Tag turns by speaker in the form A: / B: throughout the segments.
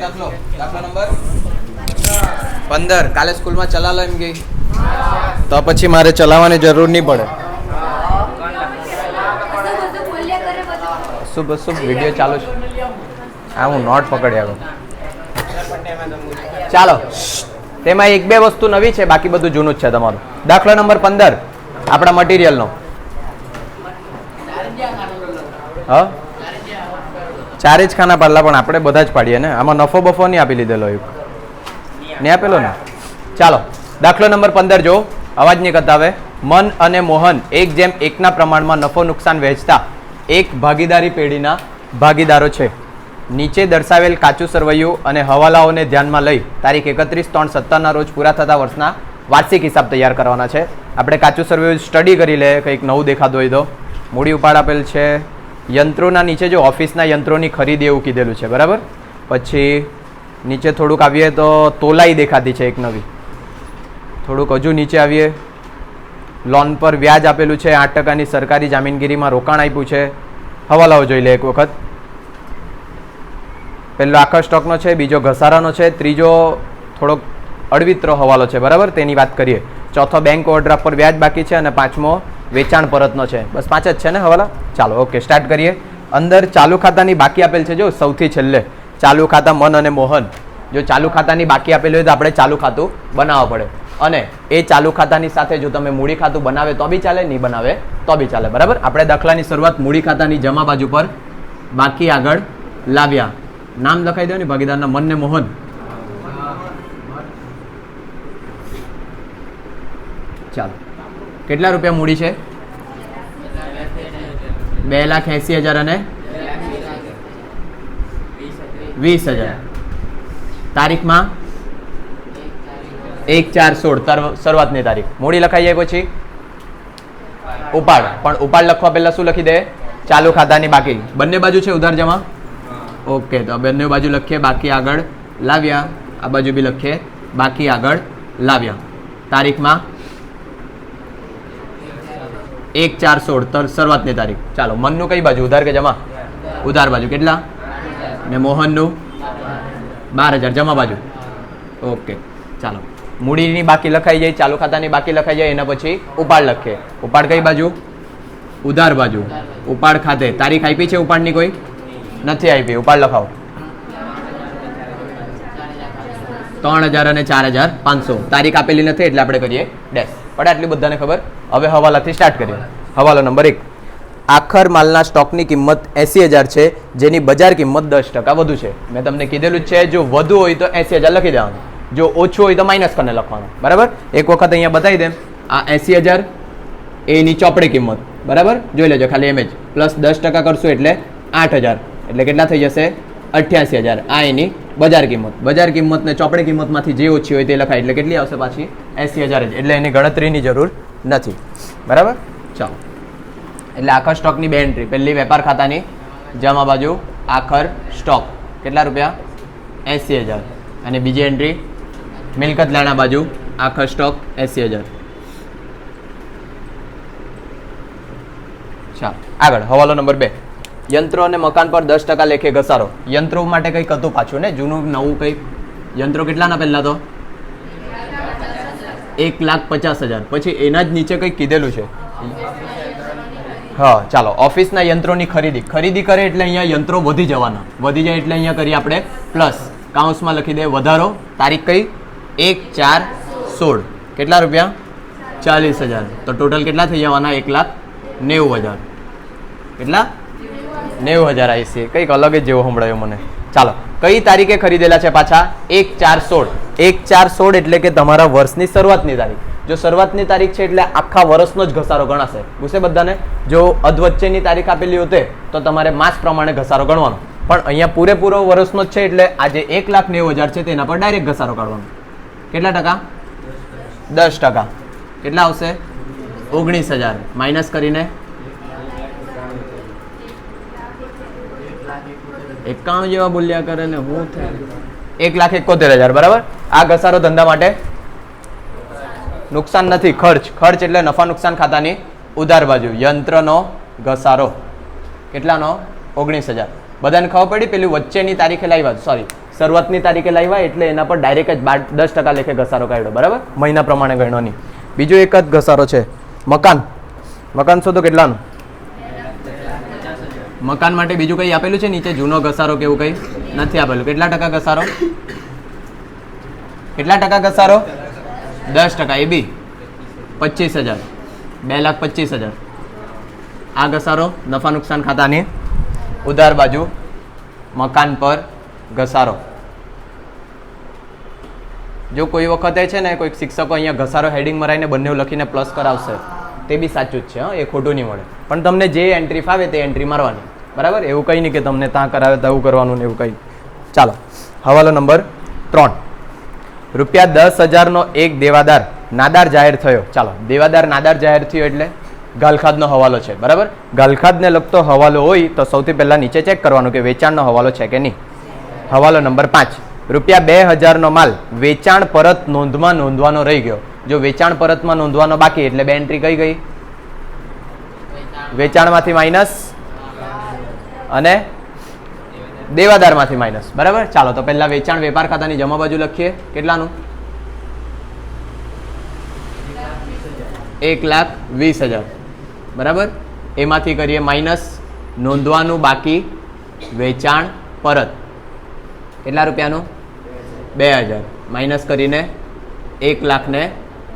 A: દાખલો. દાખલો નંબર? પંદર. કાલે સ્કૂલમાં ચલાવો એમ ગઈ તો પછી મારે ચલાવવાની જરૂર નહીં પડે. શુભ શુભ વીડિયો ચાલુ છે? હા, હું નોટ પકડી ચાલો. તેમાં એક બે વસ્તુ નવી છે, બાકી બધું જૂનું જ છે તમારું. દાખલો નંબર પંદર. આપણા મટીરિયલનો. હા? ચારે જ ખાના પાડલા પણ આપણે બધા જ પાડીએ ને? આમાં નફો બફો નહીં આપી લીધેલો એક. નહીં આપેલો ને? ચાલો, દાખલો નંબર પંદર જો અવાજ નહીં કરતા હવે. મન અને મોહન એક જેમ એકના પ્રમાણમાં નફો નુકસાન વહેંચતા એક ભાગીદારી પેઢીના ભાગીદારો છે. નીચે દર્શાવેલ કાચું સરવૈયું અને હવાલાઓને ધ્યાનમાં લઈ તારીખ એકત્રીસ ત્રણ સત્તરના રોજ પૂરા થતા વર્ષના વાર્ષિક હિસાબ તૈયાર કરવાના છે. આપણે કાચું સરવૈયું સ્ટડી કરી લે, કંઈક નવું દેખાતું હોય તો. મૂડી ઉપાડ આપેલ છે. યંત્રોના નીચે જો ઓફિસના યંત્રોની ખરીદી એવું કીધેલું છે, બરાબર? પછી નીચે થોડુંક આવીએ તો તોલાઈ દેખાતી છે એક નવી. થોડુંક હજુ નીચે આવીએ. લોન પર વ્યાજ આપેલું છે, આઠ ટકાની સરકારી જામીનગીરીમાં રોકાણ આપ્યું છે. હવાલાઓ જોઈ લે એક વખત. પહેલો આખા સ્ટોકનો છે, બીજો ઘસારાનો છે, ત્રીજો થોડોક અડવિત્રો હવાલો છે, બરાબર? તેની વાત કરીએ. ચોથો બેંક ઓવરડ્રાફ્ટ પર વ્યાજ બાકી છે અને પાંચમો વેચાણ પરતનો છે. બસ પાંચ જ છે ને હવાલા? ચાલો ઓકે સ્ટાર્ટ કરીએ. અંદર ચાલુ ખાતાની બાકી આપેલ છે જો સૌથી છેલ્લે. ચાલુ ખાતા મન અને મોહન. જો ચાલુ ખાતાની બાકી આપેલી હોય તો આપણે ચાલુ ખાતું બનાવવા પડે. અને એ ચાલુ ખાતાની સાથે જો તમે મૂડી ખાતું બનાવે તો બી ચાલે, નહીં બનાવે તો બી ચાલે. બરાબર? આપણે દાખલાની શરૂઆત મૂડી ખાતાની જમા બાજુ પર બાકી આગળ લાવ્યા. નામ લખાઈ દો ને, ભાગીદારના મન ને મોહન. ચાલો. કેટલા રૂપિયા મૂડી છે? બે લાખ એસી હજાર અને વીસ હજાર. તારીખમાં? એક ચાર સોળ શરૂઆતની તારીખ. મૂડી લખાઈ જાય પછી? ઉપાડ. પણ ઉપાડ લખવા પહેલા શું લખી દે? ચાલુ ખાતાની બાકી. બંને બાજુ છે ઉધાર જમા? ઓકે, તો બંને બાજુ લખીએ, બાકી આગળ લાવ્યા. આ બાજુ બી લખીએ. બાકી આગળ લાવ્યા. તારીખમાં? એક ચાર સોળ શરૂઆતની તારીખ. ચાલો, મનનું કઈ બાજુ? ઉધાર કે જમા? ઉધાર બાજુ. કેટલા? ને મોહનનું? બાર હજાર. જમા બાજુ. ઓકે. ચાલો. મૂડીની બાકી લખાઈ જાય, ચાલુ ખાતાની બાકી લખાઈ જાય, એના પછી ઉપાડ લખીએ. ઉપાડ કઈ બાજુ? ઉધાર બાજુ. ઉપાડ ખાતે. તારીખ આપી છે ઉપાડની કોઈ? નથી આપી. ઉપાડ લખાવો. ત્રણ હજાર અને ચાર હજાર પાંચસો. તારીખ આપેલી નથી, એટલે આપણે કરીએ ડેશ પડે આટલી બધાને ખબર? હવે હવાલાથી સ્ટાર્ટ કરીએ. હવાલો નંબર એક. આખર માલના સ્ટોકની કિંમત એસી હજાર છે, જેની બજાર કિંમત દસ ટકા વધુ છે. મેં તમને કીધેલું જ છે, જો વધુ હોય તો એસી હજાર લખી દેવાનું. જો ઓછું હોય તો માઇનસ કરીને લખવાનું. બરાબર? એક વખત અહીંયા બતાવી દેમ આ એસી હજાર, એની ચોપડી કિંમત. બરાબર? જોઈ લેજો ખાલી એમ જ પ્લસ દસ ટકા કરશું એટલે આઠ હજાર. એટલે કેટલા થઈ જશે? અઠ્યાસી હજાર. આ એની બજાર કિંમત. બજાર કિંમત ને ચોપડી કિંમતમાંથી જે ઓછી હોય તે લખાય. એટલે કેટલી આવશે પાછી? એસી હજાર એટલે એની ગણતરીની જરૂર નથી. બરાબર? ચાલો. એટલે આખર સ્ટોકની બે એન્ટ્રી પહેલી વેપાર ખાતાની. જમા બાજુ આખર સ્ટોક. કેટલા રૂપિયા? એસી હજાર. અને બીજી એન્ટ્રી મિલકત લેણા બાજુ આખર સ્ટોક એસી હજાર. ચાલો. આગળ, હવાલો નંબર બે. યંત્રો અને મકાન પર દસ ટકા લેખે ઘસારો. યંત્રો માટે કંઈક હતું પાછું, ને જૂનું, નવું કંઈક? યંત્રો કેટલાના પહેલાં તો? એક લાખ પચાસ હજાર. પછી એના જ નીચે કંઈક કીધેલું છે. હા, ચાલો. ઓફિસના યંત્રોની ખરીદી. ખરીદી કરે એટલે અહીંયા યંત્રો વધી જવાના. વધી જાય એટલે અહીંયા કરીએ આપણે પ્લસ. કાઉન્સમાં લખી દે વધારો. તારીખ કઈ? એક, ચાર, સોળ. કેટલા રૂપિયા? ચાલીસ હજાર. તો ટોટલ કેટલા થઈ જવાના? એક લાખ નેવું હજાર. કેટલા? નેવું હજાર છે કંઈક અલગ જ જેવો સંભળાયો મને. ચાલો, કઈ તારીખે ખરીદેલા છે પાછા? એક ચાર સોળ. એક ચાર સોળ એટલે કે તમારા વર્ષની શરૂઆતની તારીખ. જો શરૂઆતની તારીખ છે એટલે આખા વર્ષનો જ ઘસારો ગણાશે. ગુસ્સે બધાને? જો અધવચ્ચેની તારીખ આપેલી હોતે તો તમારે માસ પ્રમાણે ઘસારો ગણવાનો. પણ અહીંયા પૂરેપૂરો વર્ષનો જ છે એટલે આજે એક લાખ નેવું હજાર છે, તેના પર ડાયરેક્ટ ઘસારો કાઢવાનો. કેટલા ટકા? દસ ટકા. કેટલા આવશે? ઓગણીસ હજાર. માઇનસ કરીને એકાણું જેવા બોલ્યા કરે ને હું થાય? એક લાખ એકોતેર હજાર, બરાબર? આ ઘસારો ધંધા માટે નુકસાન નથી, ખર્ચ. ખર્ચ એટલે નફા નુકસાન ખાતાની ઉધાર બાજુ યંત્રનો ઘસારો. કેટલાનો? ઓગણીસ હજાર. બધાને ખબર પડી? પેલી વચ્ચેની તારીખે લાવ્યા. સોરી શરૂઆતની તારીખે લાવ્યા એટલે એના પર ડાયરેક્ટ જ બાર દસ ટકા લેખે ઘસારો કાઢ્યો. બરાબર? મહિના પ્રમાણે ગણ્યો નહીં. બીજો એક જ ઘસારો છે. મકાન. મકાન શોધો કેટલાનું? મકાન માટે બીજું કંઈ આપેલું છે નીચે? જૂનો ઘસારો કે એવું કંઈ? નથી આપેલું. કેટલા ટકા ઘસારો? કેટલા ટકા ઘસારો? દસ ટકા. એ બી. પચીસ હજાર. બે લાખ પચીસ હજાર. આ ઘસારો નફા નુકસાન ખાતાની ઉધાર બાજુ મકાન પર ઘસારો. જો કોઈ વખતે છે ને કોઈક શિક્ષકો અહીંયા ઘસારો હેડિંગ મરાઈને બંને લખીને પ્લસ કરાવશે, તે બી સાચું જ છે એ ખોટું નહીં મળે. પણ તમને જે એન્ટ્રી ફાવે તે એન્ટ્રી મારવાની. બરાબર? એવું કંઈ નહીં કે તમને ત્યાં કરાવે તો એવું કરવાનું ને એવું કંઈ. ચાલો, હવાલો નંબર ત્રણ. રૂપિયા દસ હજારનો એક દેવાદાર નાદાર જાહેર થયો. ચાલો, દેવાદાર નાદાર જાહેર થયો એટલે ગાલખાદનો હવાલો છે, બરાબર? ગાલખાદને લગતો હવાલો હોય તો સૌથી પહેલાં નીચે ચેક કરવાનું કે વેચાણનો હવાલો છે કે નહીં. હવાલો નંબર પાંચ. રૂપિયા બે હજારનો માલ વેચાણ પરત નોંધમાં નોંધવાનો રહી ગયો. જો વેચાણ પરતમાં નોંધવાનો બાકી, એટલે બે એન્ટ્રી કઈ ગઈ? વેચાણમાંથી માઇનસ અને દેવાદારમાંથી માઇનસ બરાબર? ચાલો, તો પહેલા વેચાણ વેપાર ખાતાની જમા બાજુ લખીએ. કેટલાનું? એક લાખ વીસ હજાર. બરાબર? એમાંથી કરીએ માઇનસ નોંધવાનું બાકી. વેચાણ પરત. કેટલા રૂપિયાનું? બે હજાર. માઇનસ કરીને એક લાખ ને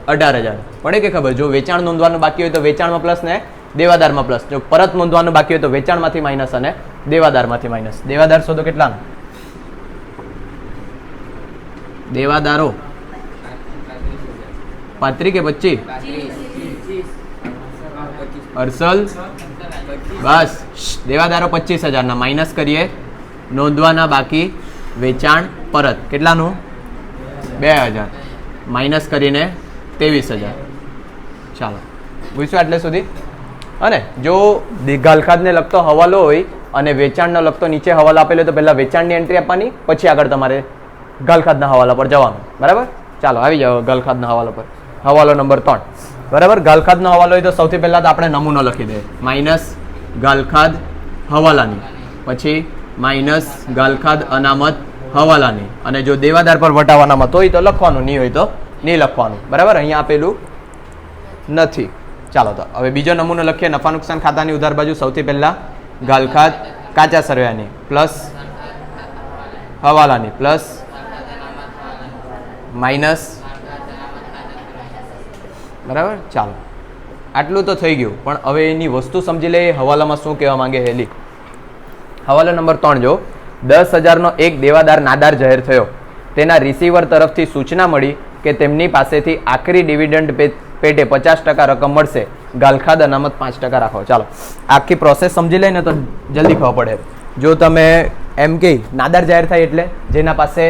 A: અઢાર હજાર. પડે કે ખબર? જો વેચાણ નોંધવાનું બાકી હોય તો વેચાણમાં પ્લસ ને દેવાદારમાં પ્લસ. જો પરત નોંધવાનું બાકી હોય તો વેચાણમાંથી માઇનસ અને દેવાદારમાંથી માઇનસ. દેવાદાર શોધો કેટલાનો દેવાદારો. પાંત્રી કે પચી અરસલ. બસ. દેવાદારો પચીસ હજારના. માઇનસ કરીએ. નોંધવાના બાકી. વેચાણ પરત. કેટલાનું? બે હજાર. માઇનસ કરીને ત્રેવીસ હજાર. ચાલો. પૂછ્યું એટલે સુધી. અને જો ગાલખાદને લગતો હવાલો હોય અને વેચાણનો લગતો નીચે હવાલો આપેલો તો પહેલાં વેચાણની એન્ટ્રી આપવાની, પછી આગળ તમારે ગાલખાદના હવાલા પર જવાનું. બરાબર? ચાલો, આવી જાઓ ગાલખાદના હવાલો પર. હવાલો નંબર ત્રણ. બરાબર? ગાલખાદનો હવાલો હોય તો સૌથી પહેલાં તો આપણે નમૂનો લખી દઈએ. માઇનસ ગાલખાદ હવાલાની. પછી માઇનસ ગાલખાદ અનામત હવાલાની. અને જો દેવાદાર પર વટાવાના મત હોય તો લખવાનું, નહીં હોય તો નહીં લખવાનું. બરાબર? અહીંયા આપેલું નથી. ચાલો તો, હવે બીજો નમૂનો લખીએ. નફા નુકસાન ખાતાની ઉધાર બાજુ સૌથી પહેલા ગાલખાત કાચા સરવૈયાની, પ્લસ હવાલાની, પ્લસ માઇનસ. બરાબર? ચાલો. આટલું તો થઈ ગયું. પણ હવે એની વસ્તુ સમજી લઈએ, હવાલામાં શું કહેવા માંગે હેલી હવાલો નંબર ત્રણ જો. દસ હજારનો એક દેવાદાર નાદાર જાહેર થયો. તેના રિસીવર તરફથી સૂચના મળી કે તેમની પાસેથી આખરી ડિવિડન્ડ પેટે પચાસ ટકા રકમ મળશે, ગાલખાદ અનામત પાંચ ટકા રાખો. ચાલો, આખી પ્રોસેસ સમજી લઈને તો જલ્દી ખબર પડે. જો તમે એમ કે નાદાર જાહેર થાય એટલે જેના પાસે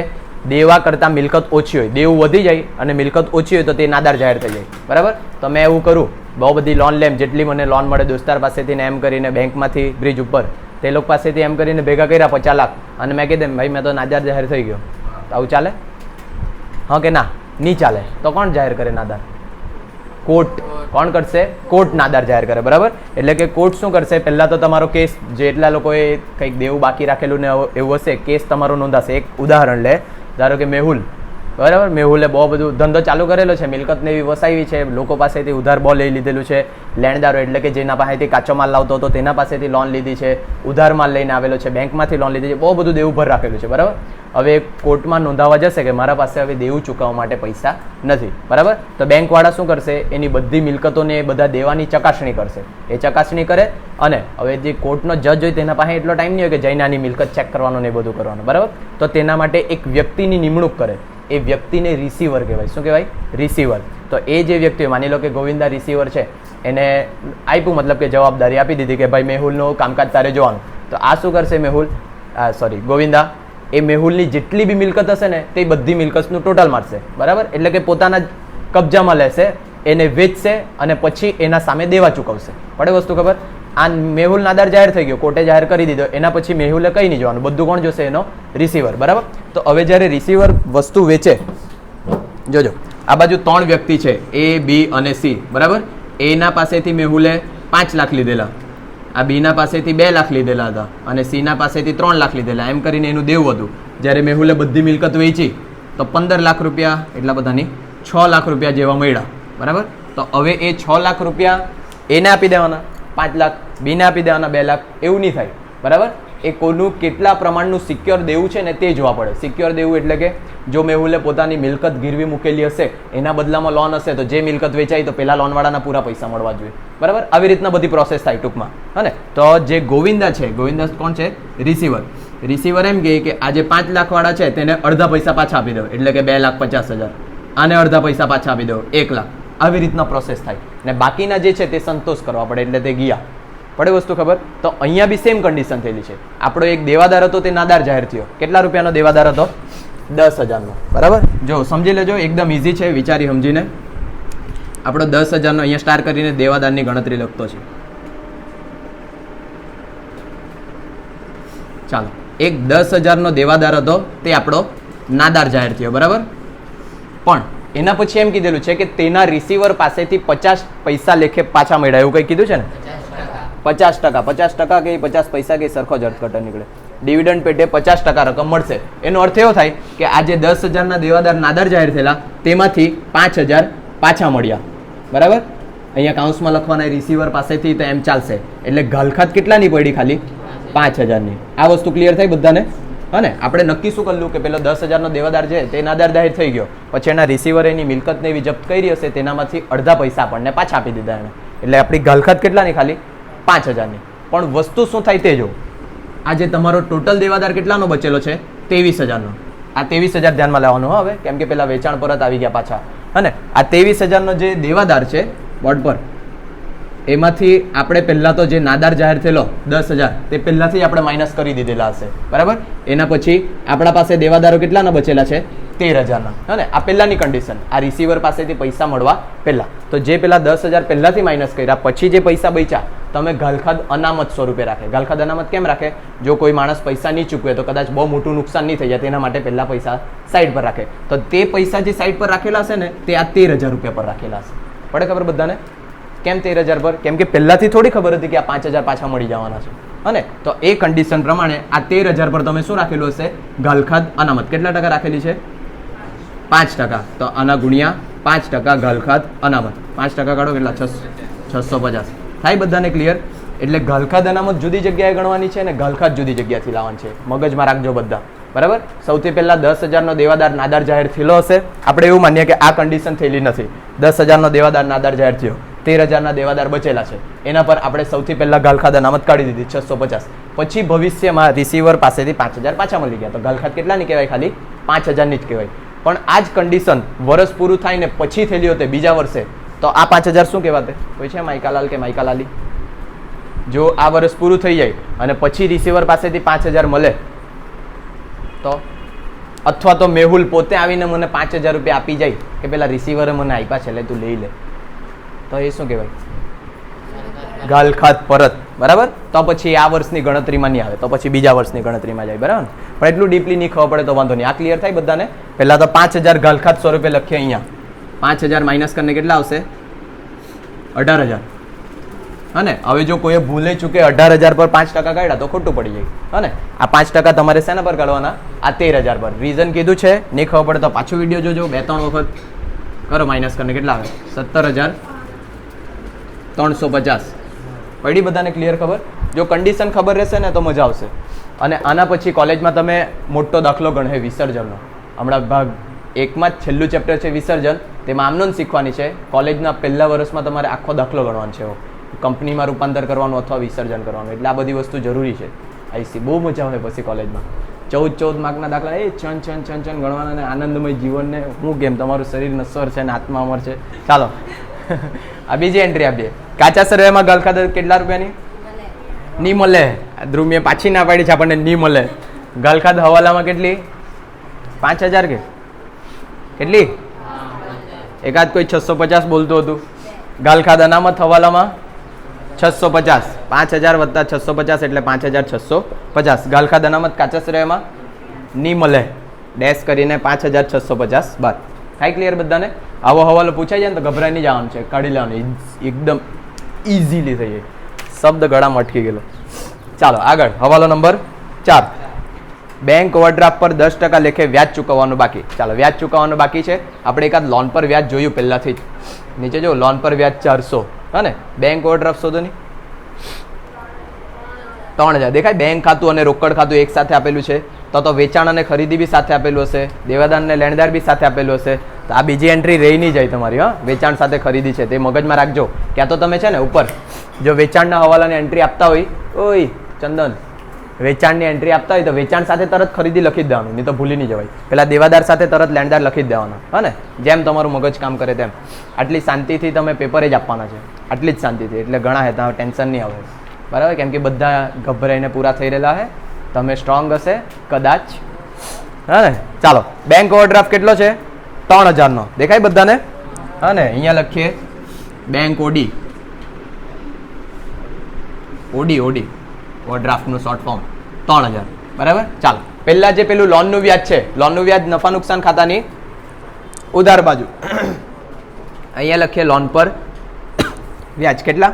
A: દેવા કરતાં મિલકત ઓછી હોય, દેવું વધી જાય અને મિલકત ઓછી હોય તો તે નાદાર જાહેર થઈ જાય. બરાબર? તો મેં એવું કરું, બહુ બધી લોન લેમ જેટલી મને લોન મળે દોસ્તાર પાસેથી ને એમ કરીને બેંકમાંથી બ્રિજ ઉપર, તે લોકો પાસેથી એમ કરીને ભેગા કર્યા પચાસ લાખ. અને મેં કીધું, ભાઈ, મેં તો નાદાર જાહેર થઈ ગયો. તો આવું ચાલે? હા કે ના? નહીં ચાલે. તો કોણ જાહેર કરે નાદાર? કોર્ટ કોણ કરશે? કોર્ટ નાદાર જાહેર કરે, બરાબર? એટલે કે કોર્ટ શું કરશે? પહેલાં તો તમારો કેસ જેટલા લોકોએ કંઈક દેવું બાકી રાખેલું ને એવું હશે, કેસ તમારો નોંધાશે. એક ઉદાહરણ લે. ધારો કે મેહુલ, બરાબર? મેહુલે બહુ બધું ધંધો ચાલુ કરેલો છે. મિલકતને એવી વસાવી છે. લોકો પાસેથી ઉધાર બહુ લઈ લીધેલું છે. લેણદારો એટલે કે જેના પાસેથી કાચો માલ લાવતો હતો, તેના પાસેથી લોન લીધી છે. ઉધાર માલ લઈને આવેલો છે. બેંકમાંથી લોન લીધી છે. બહુ બધું દેવું ભર રાખેલું છે, બરાબર? હવે કોર્ટમાં નોંધાવા જશે કે મારા પાસે હવે દેવું ચૂકવવા માટે પૈસા નથી. બરાબર? તો બેંકવાળા શું કરશે? એની બધી મિલકતોને એ બધા દેવાની ચકાસણી કરશે. એ ચકાસણી કરે અને હવે જે કોર્ટનો જજ હોય તેના પાસે એટલો ટાઈમ નહીં હોય કે જઈને આની મિલકત ચેક કરવાનો ને એ બધું કરવાનું. બરાબર? તો તેના માટે એક વ્યક્તિની નિમણૂક કરે. એ વ્યક્તિને રિસીવર કહેવાય. શું કહેવાય? રિસીવર તો એ જે વ્યક્તિ માની લો કે ગોવિંદા રિસીવર છે, એને આપ્યું મતલબ કે જવાબદારી આપી દીધી કે ભાઈ મેહુલનું કામકાજ તારે જોવાનું. તો આ શું કરશે મેહુલ? સોરી ગોવિંદા એ મેહુલની જેટલી બી મિલકત હશે ને, તે બધી મિલકતનું ટોટલ મારશે. બરાબર? એટલે કે પોતાના કબજામાં લેશે, એને વેચશે અને પછી એના સામે દેવા ચૂકવશે. પડે વસ્તુ ખબર? આ મેહુલ નાદાર જાહેર થઈ ગયો, કોર્ટે જાહેર કરી દીધો, એના પછી મેહુલે કંઈ નહીં જોવાનું. બધું કોણ જોશે? એનો રિસીવર બરાબર? તો હવે જ્યારે રિસીવર વસ્તુ વેચે, જોજો, આ બાજુ ત્રણ વ્યક્તિ છે એ બી અને સી બરાબર? એના પાસેથી મેહુલે પાંચ લાખ લીધેલા. આ બીના પાસેથી બે લાખ લીધેલા હતા અને સીના પાસેથી ત્રણ લાખ લીધેલા. એમ કરીને એનું દેવું હતું. જ્યારે મેહુલે બધી મિલકત વેચી, તો પંદર લાખ રૂપિયા એટલા બધાની છ લાખ રૂપિયા જેવા મળ્યા. બરાબર? તો હવે એ છ લાખ રૂપિયા એને આપી દેવાના. પાંચ લાખ, બીને આપી દેવાના બે લાખ. એવું નહીં થાય. બરાબર? એ કોનું કેટલા પ્રમાણનું સિક્યોર દેવું છે ને તે જોવા પડે. સિક્યોર દેવું એટલે કે જો મેહુલે પોતાની મિલકત ગીરવી મૂકેલી હશે, એના બદલામાં લોન હશે, તો જે મિલકત વેચાય તો પેલા લોનવાળાના પૂરા પૈસા મળવા જોઈએ. બરાબર? આવી રીતના બધી પ્રોસેસ થાય ટૂંકમાં. હને તો જે ગોવિંદા છે, ગોવિંદા કોણ છે? રિસીવર રિસીવર એમ કહે કે આ જે પાંચ લાખવાળા છે, તેને અડધા પૈસા પાછા આપી દો. એટલે કે બે લાખ પચાસ હજાર. આને અડધા પૈસા પાછા આપી દો. એક લાખ. આવી રીતના પ્રોસેસ થાય. અને બાકીના જે છે તે સંતોષ કરવા પડે. એટલે તે ગયા. પડે વસ્તુ ખબર? તો અહીંયા બી સેમ કન્ડિશન થયેલી છે. આપણો એક દેવાદાર હતો, તે નાદાર જાહેર થયો. કેટલા રૂપિયાનો દેવાદાર હતો? દસ હજારનો. બરાબર? જો, સમજી લેજો, એકદમ ઇઝી છે, વિચારી સમજીને. આપણો દસ હજારનો અહીંયા સ્ટાર કરીને દેવાદારની ગણતરી લખતો છે. ચાલો. એક દસ હજારનો દેવાદાર હતો, તે આપણો નાદાર જાહેર થયો, બરાબર? પણ, એના પછી એમ કીધેલું છે કે તેના રિસીવર પાસેથી પચાસ પૈસા લેખે પાછા મળ્યા, એવું કંઈ કીધું છે ને? પચાસ ટકા પચાસ ટકા કે પચાસ પૈસા કે સરખો જ અર્થઘટન નીકળે. ડિવિડન્ડ પેટે પચાસ ટકા રકમ મળશે. એનો અર્થ એવો થાય કે આજે દસ હજારના દેવાદાર નાદર જાહેર થયેલા, તેમાંથી પાંચ હજાર પાછા મળ્યા. બરાબર? અહીંયા કાઉન્સમાં લખવાના રિસીવર પાસેથી તો એમ ચાલશે. એટલે ગાલખાત કેટલાની પડી ખાલી? પાંચ હજારની. આ વસ્તુ ક્લિયર થઈ બધાને? હા ને? આપણે નક્કી શું કરલું કે પેલો દસ હજારનો દેવાદાર છે તે નાદાર જાહેર થઈ ગયો. પછી એના રિસીવર એની મિલકતને એવી જપ્ત કરી હશે, તેનામાંથી અડધા પૈસા આપણને પાછા આપી દીધા એણે એટલે આપણી ગાલખાત કેટલાની ખાલી? પાંચ હજારની. પણ વસ્તુ શું થાય તે જો. આજે તમારો ટોટલ દેવાદાર કેટલાનો બચેલો છે? ત્રેવીસ હજારનો. આ ત્રેવીસ હજાર ધ્યાનમાં લેવાનો હવે, કેમ કે પેલા વેચાણ પરત આવી ગયા પાછા. અને આ ત્રેવીસ હજારનો જે દેવાદાર છે, બોર્ડ પર, એમાંથી આપણે પહેલાં તો જે નાદાર જાહેર થયેલો, દસ હજાર, તે પહેલાંથી આપણે માઇનસ કરી દીધેલા હશે. બરાબર? એના પછી આપણા પાસે દેવાદારો કેટલાના બચેલા છે? તેર હજારના. હા આ પહેલાંની કન્ડિશન આ રિસીવર પાસેથી પૈસા મળવા પહેલાં. તો જે પહેલાં દસ હજાર પહેલાંથી માઇનસ કર્યા, પછી જે પૈસા બચ્યા તમે ગલખદ અનામત સ્વરૂપે રાખે. ગલખદ અનામત કેમ રાખે? જો કોઈ માણસ પૈસા નહીં ચૂકવે તો કદાચ બહુ મોટું નુકસાન નહીં થઈ જાય તેના માટે પહેલાં પૈસા સાઈડ પર રાખે. તો તે પૈસા જે સાઈડ પર રાખેલા હશે ને, તે આ તેર હજાર રૂપિયા પર રાખેલા છે પડે ખબર બધાને? કેમ તેર હજાર પર? કેમ કે પહેલાંથી થોડી ખબર હતી કે આ પાંચ હજાર પાછા મળી જવાના છે. અને તો એ કન્ડિશન પ્રમાણે આ તેર હજાર પર તમે શું રાખેલું હશે? ગાલખાદ અનામત. કેટલા ટકા રાખેલી છે? પાંચ ટકા. તો આના ગુણ્યા પાંચ ટકા ગાલખાદ અનામત. પાંચ ટકા કાઢો કેટલા? છસો છસો પચાસ. થાય બધાને ક્લિયર એટલે ગાલખાદ અનામત જુદી જગ્યાએ ગણવાની છે અને ગાલખાદ જુદી જગ્યાથી લાવવાની છે. મગજમાં રાખજો બધા. બરાબર? સૌથી પહેલાં દસ હજારનો દેવાદાર નાદાર જાહેર થયેલો હશે. આપણે એવું માનીએ કે આ કન્ડિશન થયેલી નથી. દસ હજારનો દેવાદાર નાદાર જાહેર થયો. તેર હજારના દેવાદાર બચેલા છે. એના પર આપણે સૌથી પહેલાં ગાલખાદ અનામત કાઢી દીધી, છસો પચાસ. પછી ભવિષ્યમાં રિસીવર પાસેથી પાંચ હજાર પાછા મળી ગયા. તો ગાલખાદ કેટલાની કહેવાય ખાલી? પાંચ હજારની જ કહેવાય. પણ આ જ કન્ડિશન વર્ષ પૂરું થાય ને પછી થયેલી હોતે બીજા વર્ષે તો આ પાંચ હજાર શું કહેવાતે કોઈ છે માઇકાલાલ કે માઇકાલાલી? જો આ વર્ષ પૂરું થઈ જાય અને પછી રિસીવર પાસેથી પાંચ હજાર મળે, તો અથવા તો મેહુલ પોતે આવીને મને પાંચ હજાર રૂપિયા આપી જાય કે પેલા રિસીવરે મને આપ્યા છે એટલે તું લઈ લે. તો એ શું કહેવાય? ગાલખાત પરત, બરાબર? તો પછી આ વર્ષની ગણતરીમાં નહીં આવે, તો પછી બીજા વર્ષની ગણતરીમાં જાય, બરાબર? પણ એટલું ડીપલી નહીં ખબર પડે તો વાંધો નહીં. આ ક્લિયર થાય બધાને? પહેલાં તો પાંચ હજાર ગાલખાત સ્વરૂપે લખીએ અહીંયા. પાંચ હજાર માઇનસ કરીને કેટલા આવશે? અઢાર હજાર. હને હવે જો કોઈએ ભૂલે ચૂકે, અઢાર હજાર પર પાંચ ટકા કાઢ્યા તો ખોટું પડી જાય. હને આ પાંચ ટકા તમારે શેના પર કાઢવાના? આ તેર હજાર પર. રીઝન કીધું છે, નહીં ખબર પડે તો પાછું વીડિયો જોજો. બે ત્રણ વખત કરો માઇનસ કરીને કેટલા આવે? સત્તર હજાર ત્રણસો પચાસ. પડી બધાને ક્લિયર ખબર? જો કન્ડિશન ખબર રહેશે ને તો મજા આવશે. અને આના પછી કોલેજમાં તમે મોટો દાખલો ગણે વિસર્જનનો. હમણાં ભાગ એકમાં જ છેલ્લું ચેપ્ટર છે વિસર્જન. તેમાં આમનોન શીખવાની છે. કોલેજના પહેલા વર્ષમાં તમારે આખો દાખલો ગણવાનો છે કંપનીમાં રૂપાંતર કરવાનું અથવા વિસર્જન કરવાનું. એટલે આ બધી વસ્તુ જરૂરી છે. આઈસી, બહુ મજા આવે પછી કોલેજમાં. ચૌદ ચૌદ માર્કના દાખલા, એ છન છન છન છન ગણવાના અને આનંદમય જીવનને હું કેમ, તમારું શરીર નશ્વર છે અને આત્મા અમર છે? ચાલો. આ બીજી એન્ટ્રી આપીએ. કાચા સર્વેમાં ગલખાદ કેટલા રૂપિયાની? ની મળે. ધ્રુવીએ પાછી ના પાડી છે આપણને, ની મળે. ગલખાદ હવાલામાં કેટલી? પાંચ હજાર કે? કેટલી? એકાદ કોઈ છસો પચાસ બોલતું હતું. ગાલખાદ અનામત હવાલામાં છસો પચાસ. પાંચ હજાર વત્તા છસો પચાસ એટલે પાંચ હજાર છસો પચાસ. ગાલખાદ અનામત કાચસરેમાં ની મળે. ડેશ કરીને પાંચ હજાર છસો પચાસ બાદ. થાય ક્લિયર બધાને? આવો હવાલો પૂછાઈ જાય ને તો ગભરાઈ નહીં જવાનું છે. કાઢી લેવાનું. એકદમ ઇઝીલી થઈ જાય. શબ્દ ગળામાં અટકી ગયેલો. ચાલો આગળ. હવાલો નંબર ચાર. બેંક ઓવરડ્રાફ્ટ પર દસ ટકા લેખે વ્યાજ ચૂકવવાનું બાકી. ચાલો, વ્યાજ ચૂકવવાનું બાકી છે. આપણે એકાદ લોન પર વ્યાજ જોયું પહેલાંથી જ. નીચે જો, લોન પર વ્યાજ ચારસો. હા ને? બેંક ઓવરડ્રાફ્ટ શોધો નહીં ત્રણ હજાર. દેખાય, બેંક ખાતું અને રોકડ ખાતું એક સાથે આપેલું છે. તો તો વેચાણ અને ખરીદી બી સાથે આપેલું હશે. દેવાદાન અને લેણદાર બી સાથે આપેલું હશે. તો આ બીજી એન્ટ્રી રહી નહીં જાય તમારી, હા? વેચાણ સાથે ખરીદી છે. તે મગજમાં રાખજો. ક્યાં તો તમે છે ને, ઉપર. જો વેચાણના હવાલાની એન્ટ્રી આપતા હોય, ઓય, ચંદન. વેચાણની એન્ટ્રી આપતા હોય તો વેચાણ સાથે તરત ખરીદી લખી જ દેવાનું, નહીં તો ભૂલી નહીં જવાય. પેલા દેવાદાર સાથે તરત લેણદાર લખી જ દેવાના, હા ને? જેમ તમારું મગજ કામ કરે તેમ. આટલી શાંતિથી તમે પેપર જ આપવાના છે. આટલી જ શાંતિથી, એટલે ઘણા હે ટેન્શન નહીં આવે. બરાબર? કેમ કે બધા ગભરાઈને પૂરા થઈ રહેલા છે તમે સ્ટ્રોંગ હશે, કદાચ. હા ને? ચાલો બેંક ઓવરડ્રાફ્ટ કેટલો છે? ત્રણ હજારનો. દેખાય બધાને? હા ને? અહીંયા લખીએ. Bank OD. OD OD. ઓવરડ્રાફ્ટનું short form ત્રણ હજાર. બરાબર? ચાલો. પહેલાં જે પેલું લોનનું વ્યાજ છે, લોનનું વ્યાજ નફા નુકસાન ખાતાની ઉધાર બાજુ. અહીંયા લખીએ લોન પર વ્યાજ કેટલા?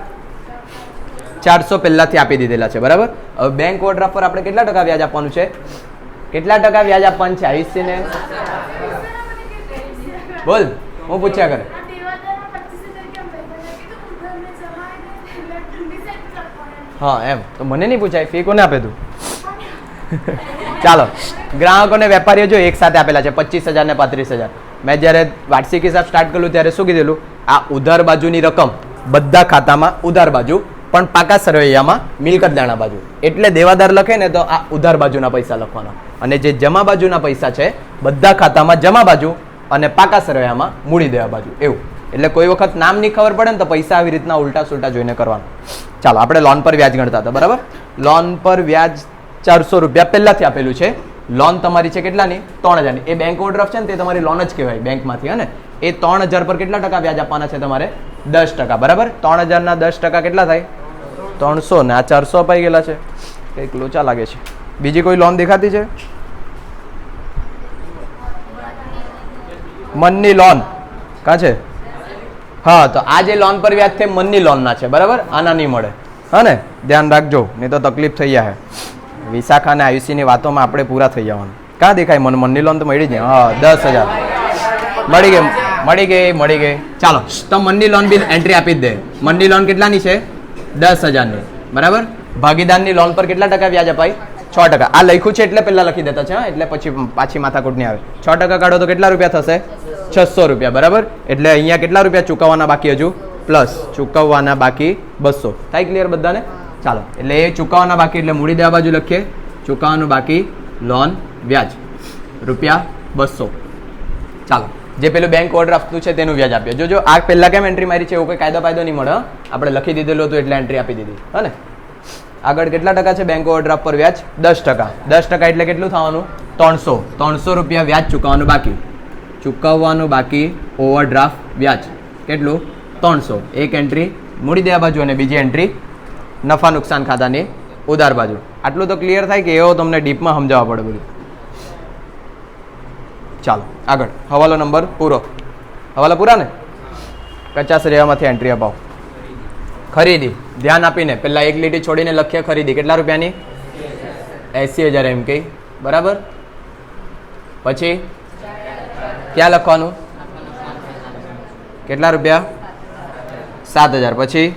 A: ચારસો પહેલાંથી આપી દીધેલા છે, બરાબર? હવે બેંક ઓવરડ્રાફ્ટ પર આપણે કેટલા ટકા વ્યાજ આપવાનું છે? કેટલા ટકા વ્યાજ આપવાનું છે? આયુષ્યને બોલ, હું પૂછ્યા કરે. હા, એમ. તો મને નહીં પૂછાય ફી કોને આપે તું? ચાલો, ગ્રાહકોને વેપારીઓ જો એક સાથે આપેલા છે, પચીસ હજાર ને પાંત્રીસ હજાર. મેં જ્યારે વાર્ષિક હિસાબ સ્ટાર્ટ કર્યું ત્યારે શું કીધેલું? આ ઉધાર બાજુની રકમ બધા ખાતામાં ઉધાર બાજુ, પણ પાકા સરવૈયામાં મિલકત દાણા બાજુ. એટલે દેવાદાર લખે ને તો આ ઉધાર બાજુના પૈસા લખવાના. અને જે જમા બાજુના પૈસા છે, બધા ખાતામાં જમા બાજુ અને પાકા સરવૈયામાં મૂડી દેવા બાજુ. એવું. એટલે કોઈ વખત નામ નહીં ખબર પડે ને તો પૈસા આવી રીતના ઉલટા સુલટા જોઈને કરવાનું. ચાલો, આપણે લોન પર વ્યાજ ગણતા હતા, બરાબર? લોન પર વ્યાજ ચારસો રૂપિયા પહેલાંથી આપેલું છે. લોન તમારી છે કેટલાની? ત્રણ હજારની. એ બેંક ઓવરડ્રાફ્ટ છે ને તે તમારી લોન જ કહેવાય બેંકમાંથી હે ને? એ ત્રણ હજાર પર કેટલા ટકા વ્યાજ આપવાના છે તમારે? દસ ટકા, બરાબર? ત્રણ હજારના દસ ટકા કેટલા થાય? ત્રણસો ને આ ચારસો અપાઈ ગયેલા છે. કંઈક લોચા લાગે છે. બીજી કોઈ લોન દેખાતી છે? મનની લોન કાં છે? હા, તો આ જે લોન પર વ્યાજ છે મનની લોનના છે, બરાબર? આના નહીં મળે. હા ધ્યાન રાખજો, નહીં તો તકલીફ થઈ જાય. વિશાખા અને આયુષીની વાતોમાં આપણે પૂરા થઈ જવાનું. કાં દેખાય? મને મનની લોન તો મળી જાય. હા, દસ હજાર. મળી ગઈ મળી ગઈ મળી ગઈ. ચાલો, તો મનની લોન બી એન્ટ્રી આપી જ દે. મનની લોન કેટલાની છે? દસ હજારની. બરાબર? ભાગીદારની લોન પર કેટલા ટકા વ્યાજ અપાય? છ ટકા. આ લખ્યું છે એટલે પહેલાં લખી દેતા છે એટલે પછી પાછી માથાકૂટ નહીં આવે. છ ટકા કાઢો તો કેટલા રૂપિયા થશે? છસો રૂપિયા, બરાબર? એટલે અહીંયા કેટલા રૂપિયા ચૂકવવાના બાકી હજુ? પ્લસ, ચૂકવવાના બાકી બસો. થાય ક્લિયર બધાને? ચાલો, એટલે એ ચૂકવવાના બાકી, એટલે મૂડી દેવા બાજુ લખીએ. ચૂકવવાનું બાકી, લોન, વ્યાજ. રૂપિયા બસો. ચાલો, જે પેલું બેંક ઓવરડ્રાફ્ટનું છે તેનું વ્યાજ આપીએ. જો જો આ પહેલાં કેમ એન્ટ્રી મારી છે એવું કોઈ કાયદો ફાયદો નહીં મળે આપણે લખી દીધેલું હતું એટલે એન્ટ્રી આપી દીધી. હા ને? આગળ કેટલા ટકા છે બેંક ઓવરડ્રાફ્ટ પર વ્યાજ? દસ ટકા. દસ ટકા એટલે કેટલું થવાનું? ત્રણસો. ત્રણસો રૂપિયા વ્યાજ ચૂકવવાનું બાકી. ચૂકવવાનું બાકી ઓવરડ્રાફ્ટ વ્યાજ. કેટલું? ત્રણસો. એક એન્ટ્રી મૂડી દેવા બાજુ અને બીજી એન્ટ્રી નફા નુકસાન ખાતાની ઉધાર બાજુ. આટલું તો ક્લિયર થાય કે એવો તમને ડીપમાં સમજાવવા પડે બધું. ચાલો, આગળ. હવાલો નંબર પૂરો. હવાલા પૂરા ને? પચાસ રેવામાંથી એન્ટ્રી અપાવો. ખરીદી. ધ્યાન આપીને. પહેલાં એક લીટી છોડીને લખીએ ખરીદી. કેટલા રૂપિયાની? એસી હજાર એમ કે. બરાબર? પછી? ક્યાં લખવાનું? કેટલા રૂપિયા? સાત હજાર. પછી?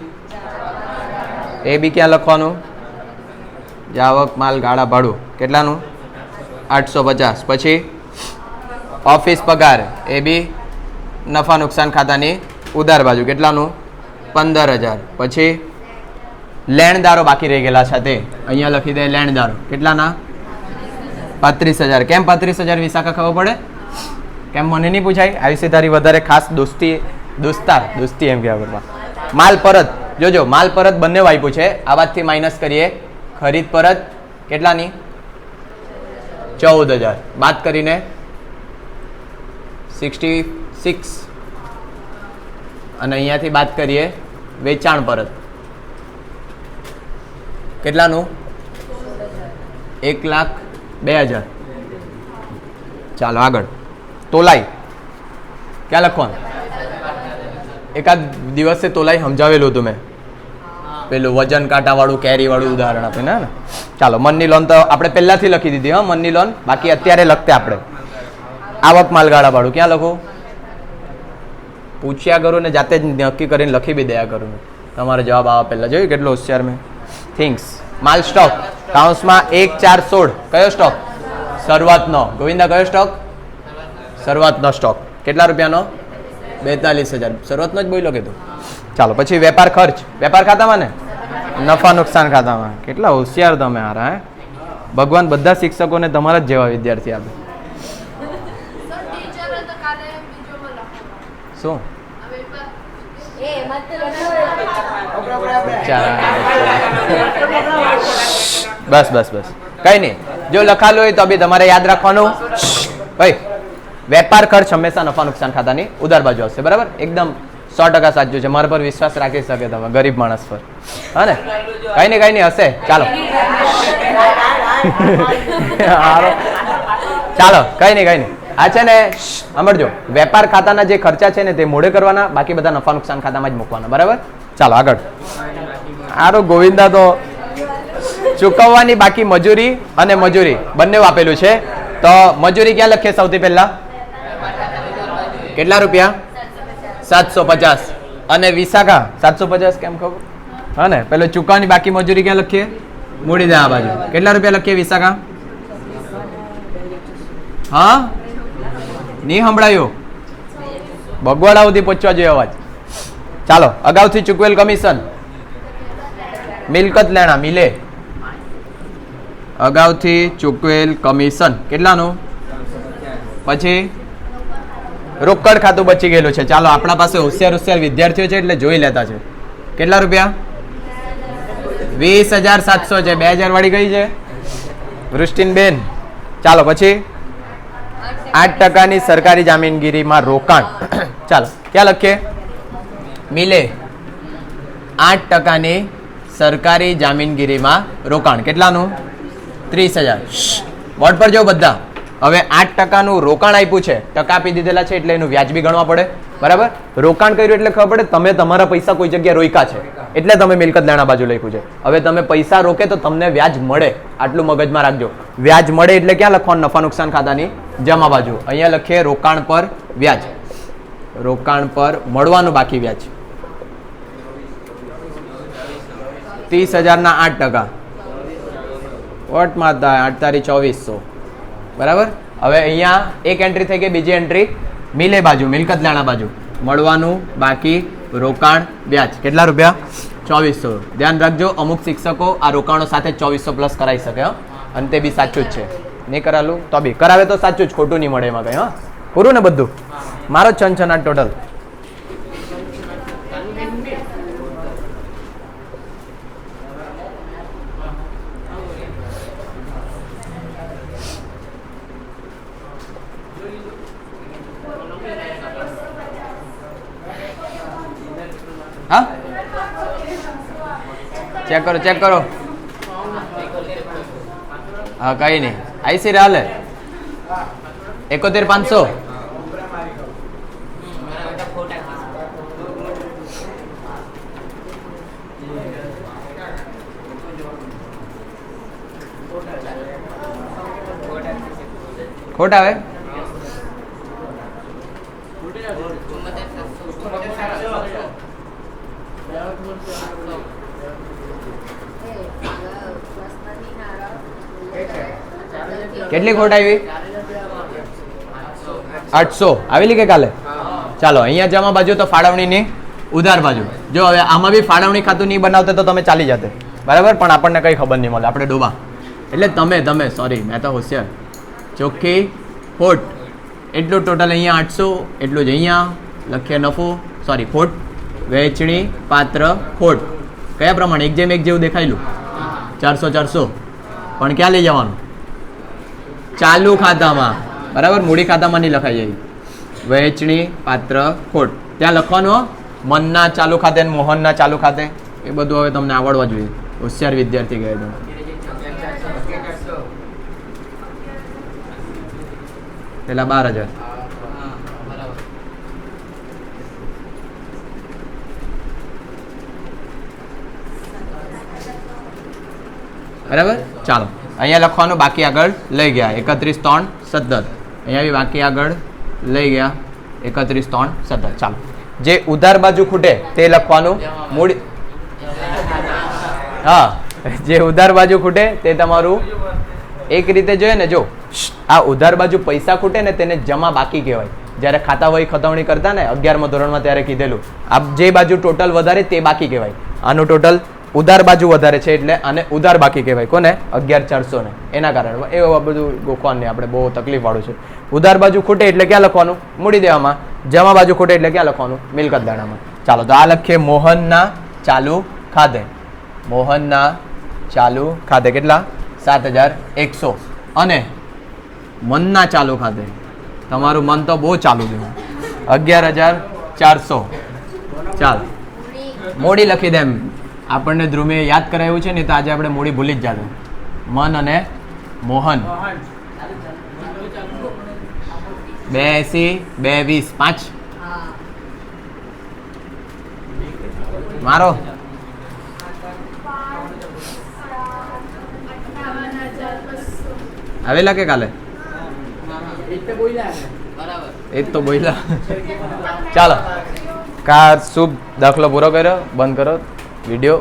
A: એ બી ક્યાં લખવાનું? જાવક માલ ગાળા ભાડું. કેટલાનું? આઠસો પચાસ. પછી? ઓફિસ પગાર. એ બી નફા નુકસાન ખાતાની ઉધાર બાજુ. કેટલાનું? પંદર હજાર. પછી? લેણદારો બાકી રહી ગયેલા છે તે. અહીંયા લખી દે લેણદારો. કેટલાના? પાંત્રીસ હજાર. કેમ પાંત્રીસ હજાર વિશાખા ખબર પડે? કેમ મને નહીં પૂછાય? આયુષ્ય તારી વધારે ખાસ દોસ્તી, દોસ્તાર, દોસ્તી એમ કહેવા કરવા માલ પરત. જોજો, માલ પરત બંને વાઈપું છે. આ વાતથી માઇનસ કરીએ. ખરીદ પરત કેટલાની? ચૌદ હજાર બાદ કરીને સિક્સટી સિક્સ અને અહીંયાથી બાદ કરીએ વેચાણ પરત. કેટલાનું? એક લાખ બે હજાર. ચાલો આગળ. તોલાઈ. ક્યાં લખવાનું? એકાદ દિવસે તોલાઈ સમજાવેલું હતું મેં. પેલું વજન કાંટાવાળું, કેરીવાળું ઉદાહરણ આપીને ને ચાલો, મનની લોન તો આપણે પહેલાંથી લખી દીધી, હા, મનની લોન. બાકી અત્યારે લખતે આપણે. આવક માલગાળા વાળું ક્યાં લખો? પૂછ્યા કરું ને જાતે જ નક્કી કરીને લખી બી દયા કરું. તમારો જવાબ આવા પહેલાં જોયું? કેટલો હોશિયાર મેં. થિંગ્સ માલ સ્ટોક. કાઉન્સમાં એક ચાર સોળ. કયો સ્ટોક? શરૂઆતનો. ગોવિંદા, કયો સ્ટોક? શરૂઆતનો સ્ટોક કેટલા રૂપિયાનો? બેતાલીસ હજાર. શરૂઆતનો જ બોલ્યો કીધું. ચાલો, પછી વેપાર ખર્ચ. વેપાર ખાતામાં ને? નફા નુકસાન ખાતામાં. કેટલા હોશિયાર તમે હારા, હે? ભગવાન બધા શિક્ષકોને તમારા જ જેવા વિદ્યાર્થી આપે. શું? બસ બસ બસ. કઈ નહીં. જો લખાલું હોય તો બી તમારે યાદ રાખવાનું. ભાઈ વેપાર ખર્ચ હંમેશા નફા નુકસાન ખાતાની ઉધાર બાજુ આવશે, બરાબર? એકદમ સો ટકા સાચું છે. મારા પર વિશ્વાસ રાખી શકે તમે, ગરીબ માણસ પર. હા ને? કઈ નહીં કઈ નહીં હશે. ચાલો. ચાલો, કઈ નહીં કઈ નહીં આ છે ને સાંભળજો વેપાર ખાતાના જે ખર્ચા છે ને તે મોડે કરવાના, બાકી બધા નફા નુકસાન ખાતામાં જ મૂકવાના, બરાબર? ચાલો, આગળ. આરો ગોવિંદા તો ચૂકવવાની બાકી મજૂરી અને મજૂરી બંને આપેલું છે. તો મજૂરી ક્યાં લખીએ સૌથી પહેલા? કેટલા રૂપિયા? સાતસો પચાસ અને વિશાખા સાતસો પચાસ કેમ ખબર? હા ને, પેલો ચૂકવવાની બાકી મજૂરી ક્યાં લખીએ? મૂડી દે આ બાજુ. કેટલા રૂપિયા લખીએ વિશાખા? હા? નહીં સંભળાયું? બગવાડા સુધી પહોંચવા જોઈએ અવાજ. ચાલો, અગાઉથી ચૂકવેલ કમિશન. મિલકત લેણા, મિલે. અગાઉથી ચૂકવેલ કમિશન. કેટલાનું? પછી? રોકડ ખાતું બચી ગયેલું છે. ચાલો આપણા પાસે હોશિયાર હોશિયાર વિદ્યાર્થીઓ છે એટલે જોઈ લેતા છે. કેટલા રૂપિયા? વીસ હજાર સાતસો છે. બે હજાર વાળી ગઈ છે? વૃષ્ટિન બેન ચાલો પછી? આઠ ટકાની સરકારી જામીનગીરીમાં રોકાણ. ચાલો ક્યાં લખીએ? મિલે. આઠ ટકાની સરકારી જામીનગીરીમાં રોકાણ. કેટલાનું? ત્રીસ હજાર. બોર્ડ પર જો બધા. હવે આઠ ટકાનું રોકાણ આપ્યું છે, ટકા આપી દીધેલા છે એટલે એનું વ્યાજ બી ગણવા પડે. બરાબર? રોકાણ કર્યું એટલે ખબર પડે તમે તમારા પૈસા કોઈ જગ્યાએ રોક્યા છે. એટલે તમે મિલકત લેણા બાજુ લખ્યું છે. હવે તમે પૈસા રોકે તો તમને વ્યાજ મળે. આટલું મગજમાં રાખજો. વ્યાજ મળે એટલે ક્યાં લખવાનું? નફા નુકસાન ખાતાની જમા બાજુ. અહીંયા લખીએ રોકાણ પર વ્યાજ. રોકાણ પર મળવાનું બાકી વ્યાજ. ત્રીસ હજારના આઠ ટકા. વોટ માતા આઠ તારીખ ચોવીસો. બરાબર? હવે અહીંયા એક એન્ટ્રી થઈ ગઈ, બીજી એન્ટ્રી મિલે બાજુ મિલકત લેણા બાજુ. મળવાનું બાકી રોકાણ વ્યાજ. કેટલા રૂપિયા? ચોવીસો. ધ્યાન રાખજો, અમુક શિક્ષકો આ રોકાણો સાથે ચોવીસો પ્લસ કરાવી શકે અને તે બી સાચું જ છે. નહીં કરાલું તો બી. કરાવે તો સાચું જ, ખોટું નહીં મળે એમાં કંઈ, હા. પૂરું ને બધું? મારો છન છનાટ ટોટલ હા ચેક કરો ચેક કરો. હા કઈ નહીં. આઈસી હાલે? એકોતેર પાંચસો. ખોટા આવે? કેટલી ખોટ આવી? આઠસો. આવેલી કે કાલે? ચાલો, અહીંયા જમા બાજુ તો ફાળવણીની ઉધાર બાજુ. જો હવે આમાં બી ફાળવણી ખાતું નહીં બનાવતા તો તમે ચાલી જાતે. બરાબર? પણ આપણને કંઈ ખબર નહીં મળે. આપણે ડૂબા. એટલે તમે તમે સોરી મેં તો હોશિયાર. ચોખ્ખી ખોટ. એટલું ટોટલ અહીંયા આઠસો, એટલું જ અહીંયા. લખીએ નફો સોરી ખોટ. વહેંચણી પાત્ર ખોટ. કયા પ્રમાણે? એક જેમ એક જેવું દેખાયેલું. ચારસો ચારસો. પણ ક્યાં લઈ જવાનું? ચાલુ ખાતામાં. બરાબર? મૂડી ખાતામાં નહીં લખાઈ જાય વહેંચણી પાત્ર ખોટ. ત્યાં લખવાનું, મનના ચાલુ ખાતે મોહનના ચાલુ ખાતે. એ બધું હવે તમને આવડવા જોઈએ. હોશિયાર વિદ્યાર્થી ગયા તમે પેલા બાર હજાર. બરાબર? ચાલો. અહીંયા લખવાનું બાકી આગળ લઈ ગયા. એકત્રીસ ત્રણ સત્તર અહીંયા બી બાકી આગળ લઈ ગયા. એકત્રીસ ત્રણ સત્તર ચાલો. જે ઉધાર બાજુ ખૂટે તે લખવાનું મૂળ હા. જે ઉધાર બાજુ ખૂટે તે તમારું એક રીતે જોઈએ ને જો આ ઉધાર બાજુ પૈસા ખૂટે ને તેને જમા બાકી કહેવાય. જ્યારે ખાતા વહી ખતવણી કરતા ને અગિયારમા ધોરણમાં ત્યારે કીધેલું. આ જે બાજુ ટોટલ વધારે તે બાકી કહેવાય. આનું ટોટલ ઉધાર બાજુ વધારે છે એટલે આને ઉધાર બાકી કહેવાય. કોને? અગિયાર ચારસો ને એના કારણે. એ બધું ગોખવાનું આપણે બહુ તકલીફ વાળું છે. ઉધાર બાજુ ખૂટે એટલે ક્યાં લખવાનું? મૂડી દેવામાં. જમા બાજુ ખૂટે એટલે ક્યાં લખવાનું? મિલકત દાણામાં. ચાલો તો આ લખીએ મોહનના ચાલુ ખાતે. મોહનના ચાલુ ખાતે કેટલા? સાત હજાર એકસો. અને મનના ચાલુ ખાતે. તમારું મન તો બહુ ચાલુ છે અગિયાર હજાર ચારસો. ચાલ. મોડી લખી દે એમ. આપણને ધ્રુમે યાદ કરાયું છે ને તો આજે આપણે મૂડી ભૂલી જ જાતું મન અને મોહન. બે એસી બે વીસ પાંચ. મારો. આવેલા કે કાલે? એ તો બોલ્યા. ચાલો. કા શુભ દાખલો પૂરો કર્યો, બંધ કરો. વીડિયો